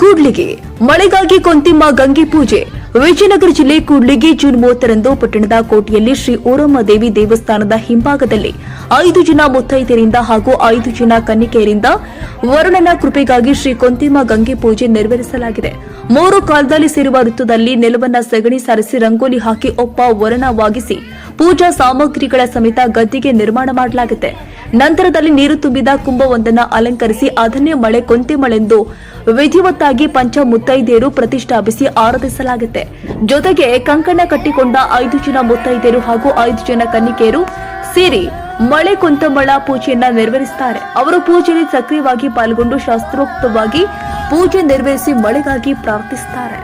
ಕೂಡ್ಲಿಗೆ, ಮಳೆಗಾಗಿ ಕೊಂತಿಮ್ಮ ಗಂಗೆ ಪೂಜೆ. ವಿಜಯನಗರ ಜಿಲ್ಲೆ ಕೂಡ್ಲಿಗೆ ಜೂನ್ ಮೂವತ್ತರಂದು ಪಟ್ಟಣದ ಕೋಟೆಯಲ್ಲಿ ಶ್ರೀ ಓರಮ್ಮ ದೇವಿ ದೇವಸ್ಥಾನದ ಹಿಂಭಾಗದಲ್ಲಿ ಐದು ಜನ ಮುತ್ತೈದೆಯರಿಂದ ಹಾಗೂ ಐದು ಜನ ಕನ್ನಿಕೆಯರಿಂದ ವರುಣನ ಕೃಪೆಗಾಗಿ ಶ್ರೀ ಕೊಂತಿಮ್ಮ ಗಂಗೆ ಪೂಜೆ ನೆರವೇರಿಸಲಾಗಿದೆ. ಮೂರು ಕಾಲದಲ್ಲಿ ಸೇರುವ ಋತುದಲ್ಲಿ ನೆಲವನ್ನ ಸಗಣಿ ಸಾರಿಸಿ ರಂಗೋಲಿ ಹಾಕಿ ಒಪ್ಪ ವರುಣವಾಗಿಸಿ ಪೂಜಾ ಸಾಮಗ್ರಿಗಳ ಸಮೇತ ಗದ್ದಿಗೆ ನಿರ್ಮಾಣ ಮಾಡಲಾಗುತ್ತೆ. ನಂತರದಲ್ಲಿ ನೀರು ತುಂಬಿದ ಕುಂಭವೊಂದನ್ನು ಅಲಂಕರಿಸಿ ಅದನ್ನೇ ಮಳೆ ಕೊಂತೆ ಮಳೆಂದು ವಿಧಿವತ್ತಾಗಿ ಪಂಚ ಮುತ್ತೈದೆಯರು ಪ್ರತಿಷ್ಠಾಪಿಸಿ ಆರಾಧಿಸಲಾಗುತ್ತೆ. ಜೊತೆಗೆ ಕಂಕಣ ಕಟ್ಟಿಕೊಂಡ ಐದು ಜನ ಮುತ್ತೈದೆಯರು ಹಾಗೂ ಐದು ಜನ ಕನ್ನಿಕೆಯರು ಸೇರಿ ಮಳೆ ಕುಂತಮಳ ಪೂಜೆಯನ್ನ ನೆರವೇರಿಸುತ್ತಾರೆ. ಅವರು ಪೂಜೆಯಲ್ಲಿ ಸಕ್ರಿಯವಾಗಿ ಪಾಲ್ಗೊಂಡು ಶಾಸ್ತ್ರೋಕ್ತವಾಗಿ ಪೂಜೆ ನೆರವೇರಿಸಿ ಮಳೆಗಾಗಿ ಪ್ರಾರ್ಥಿಸುತ್ತಾರೆ.